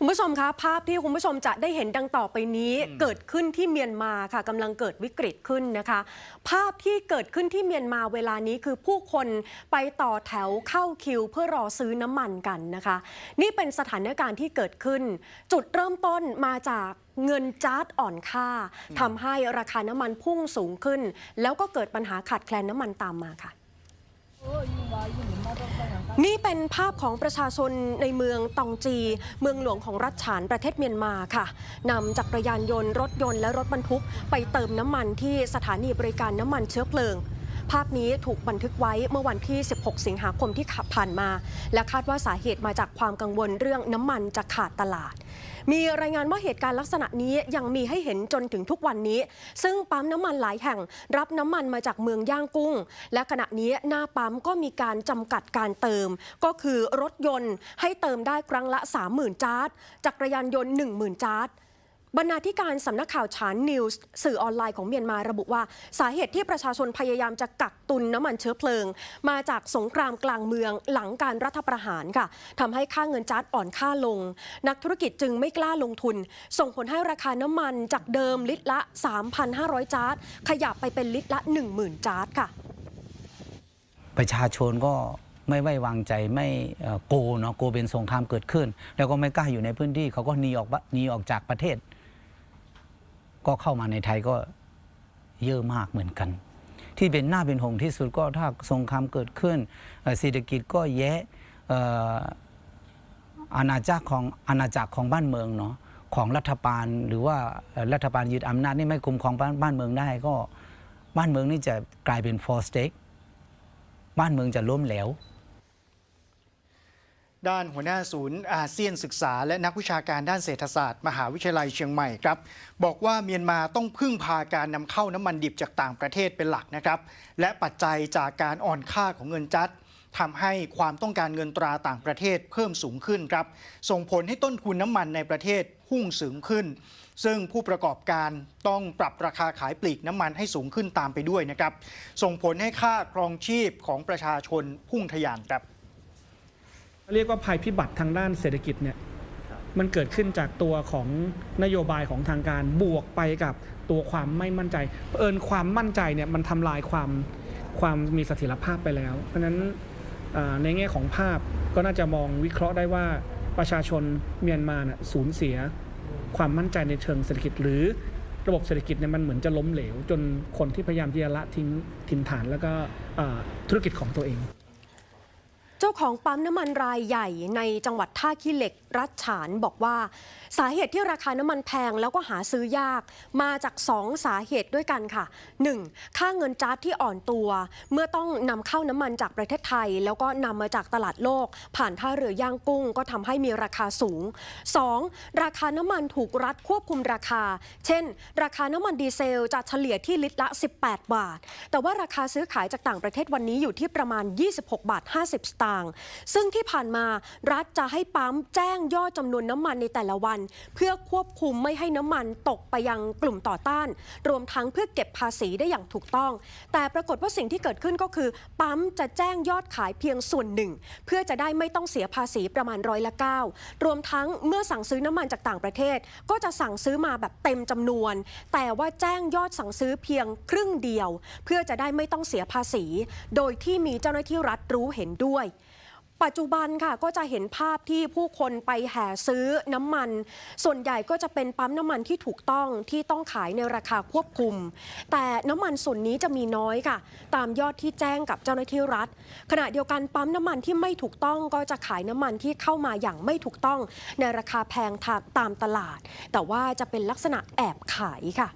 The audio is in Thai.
คุณผู้ชมคะภาพที่คุณผู้ชมจะได้เห็นดังต่อไปนี้ เกิดขึ้นที่เมียนมาค่ะกำลังเกิดวิกฤตขึ้นนะคะ ภาพที่เกิดขึ้นที่เมียนมาเวลานี้คือผู้คนไปต่อแถวเข้าคิว เพื่อรอซื้อน้ำมันกันนะคะ นี่เป็นสถานการณ์ที่เกิดขึ้น จุดเริ่มต้นมาจากเงินจาร์ดอ่อนค่าทำให้ราคาน้ำมันพุ่งสูงขึ้น แล้วก็เกิดปัญหาขาดแคลนน้ำมันตามมาค่ะ นี่เป็นภาพของประชาชนในเมืองตองจี เมืองหลวงของรัฐฉานประเทศเมียนมาค่ะนำจักรยานยนต์รถยนต์และรถบรรทุก ไปเติมน้ำมันที่สถานีบริการน้ำมันเชื้อเพลิง ภาพนี้ถูกบันทึกไว้เมื่อวันที่ 16 สิงหาคมที่ขับผ่านมา และคาดว่าสาเหตุมาจากความกังวลเรื่องน้ำมันจะขาดตลาด มีรายงานว่าเหตุการณ์ลักษณะนี้ยังมีให้เห็นจนถึงทุกวันนี้ ซึ่งปั๊มน้ำมันหลายแห่ง รับน้ำมันมาจากเมืองย่างกุ้ง และขณะนี้หน้าปั๊มก็มีการจำกัดการเติม ก็คือรถยนต์ให้เติมได้ครั้งละ 30,000 จาร์ดจักรยานยนต์ 10,000 จาร์ด บรรณาธิการสำนักข่าวฉานนิวส์สื่อออนไลน์ของเมียนมาระบุว่า สาเหตุที่ประชาชนพยายามจะกักตุนน้ำมันเชื้อเพลิง มาจากสงครามกลางเมืองหลังการรัฐประหารค่ะทำให้ค่าเงินจาร์ดอ่อนค่าลง นักธุรกิจจึงไม่กล้าลงทุน ส่งผลให้ราคาน้ำมันจากเดิมลิตรละ 3,500จาร์ดขยับไปเป็นลิตรละ 10,000จาร์ดค่ะ ประชาชนก็ไม่ไว้วางใจไม่โกเนาะโกเป็นสงครามเกิดขึ้น แล้วก็ไม่กล้าอยู่ในพื้นที่เขาก็หนีออกบ้าหนีออกจากประเทศ ก็เข้ามาในไทยก็เยอะมากเหมือนกัน ที่เป็นหน้าเป็นห่วงที่สุดก็ถ้าสงครามเกิดขึ้นเศรษฐกิจก็แย่ออาณาจักรของอาณาจักรของบ้านเมืองเนาะของรัฐบาลหรือว่ารัฐบาลยึดอำนาจนี่ไม่คุมของบ้านานเมืองได้ก็บ้านเมืองนี่จะกลายเป็น for state บ้านเมืองจะล้มเหลว ด้านหัวหน้าศูนย์อาเซียนศึกษา และนักวิชาการด้านเศรษฐศาสตร์มหาวิทยาลัยเชียงใหม่ครับบอกว่าเมียนมาต้องพึ่งพาการนำเข้าน้ำมันดิบจากต่างประเทศเป็นหลักนะครับและปัจจัยจากการอ่อนค่าของเงินจัดทำให้ความต้องการเงินตราต่างประเทศเพิ่มสูงขึ้นครับ ส่งผลให้ต้นทุนน้ำมันในประเทศพุ่งสูงขึ้น ซึ่งผู้ประกอบการต้องปรับราคาขายปลีกน้ำมันให้สูงขึ้นตามไปด้วยนะครับ ส่งผลให้ค่าครองชีพของประชาชนพุ่งทะยานครับ เรียกว่าภัยพิบัติทางด้านเศรษฐกิจเนี่ยมันเกิดขึ้นจากตัวของนโยบายของทางการบวกไปกับตัวความไม่มั่นใจเผอิญความมั่นใจเนี่ยมันทำลายความความมีเสถียรภาพไปแล้ว เพราะฉะนั้นเอ่อในแง่ของภาพก็น่าจะมองวิเคราะห์ได้ว่าประชาชนเมียนมาน่ะสูญเสียความมั่นใจในเชิงเศรษฐกิจ หรือระบบเศรษฐกิจเนี่ยมันเหมือนจะล้มเหลว จนคนที่พยายามที่จะละทิ้งถิ่นฐานแล้วก็เอ่อธุรกิจของตัวเอง เจ้าของปั๊มน้ำมันรายใหญ่ในจังหวัดท่าขี้เหล็กรัฐฉานบอกว่า สาเหตุที่ราคาน้ำมันแพงแล้วก็หาซื้อยาก มาจาก 2 สาเหตุด้วยกันค่ะ 1. ค่าเงินจาร์ดที่อ่อนตัว เมื่อต้องนำเข้าน้ำมันจากประเทศไทย แล้วก็นำมาจากตลาดโลก ผ่านท่าเรือย่างกุ้ง ก็ทำให้มีราคาสูง 2. ราคาน้ำมันถูกรัฐควบคุมราคา เช่น ราคาน้ำมันดีเซลจะเฉลี่ยที่ลิตรละ 18 บาท แต่ว่าราคาซื้อขายจากต่างประเทศวันนี้อยู่ที่ประมาณ 26 บาท 50 สตางค์ซึ่งที่ผ่านมารัฐจะให้ปั๊มแจ้งยอดจำนวนน้ำมันในแต่ละวัน เพื่อควบคุมไม่ให้น้ำมันตกไปยังกลุ่มต่อต้าน รวมทั้งเพื่อเก็บภาษีได้อย่างถูกต้อง แต่ปรากฏว่าสิ่งที่เกิดขึ้นก็คือ ปั๊มจะแจ้งยอดขายเพียงส่วนหนึ่ง เพื่อจะได้ไม่ต้องเสียภาษีประมาณร้อยละ9รวมทั้งเมื่อสั่งซื้อน้ำมันจากต่างประเทศ ก็จะสั่งซื้อมาแบบเต็มจำนวน แต่ว่าแจ้งยอดสั่งซื้อเพียงครึ่งเดียว เพื่อจะได้ไม่ต้องเสียภาษี โดยที่มีเจ้าหน้าที่รัฐรู้เห็นด้วย ปัจจุบันค่ะก็จะเห็นภาพที่ผู้คนไปแห่ซื้อน้ำมัน ส่วนใหญ่ก็จะเป็นปั๊มน้ำมันที่ถูกต้องที่ต้องขายในราคาควบคุม แต่น้ำมันส่วนนี้จะมีน้อยค่ะ ตามยอดที่แจ้งกับเจ้าหน้าที่รัฐ ขณะเดียวกันปั๊มน้ำมันที่ไม่ถูกต้องก็จะขายน้ำมันที่เข้ามาอย่างไม่ถูกต้องในราคาแพงตามตลาด แต่ว่าจะเป็นลักษณะแอบขายค่ะ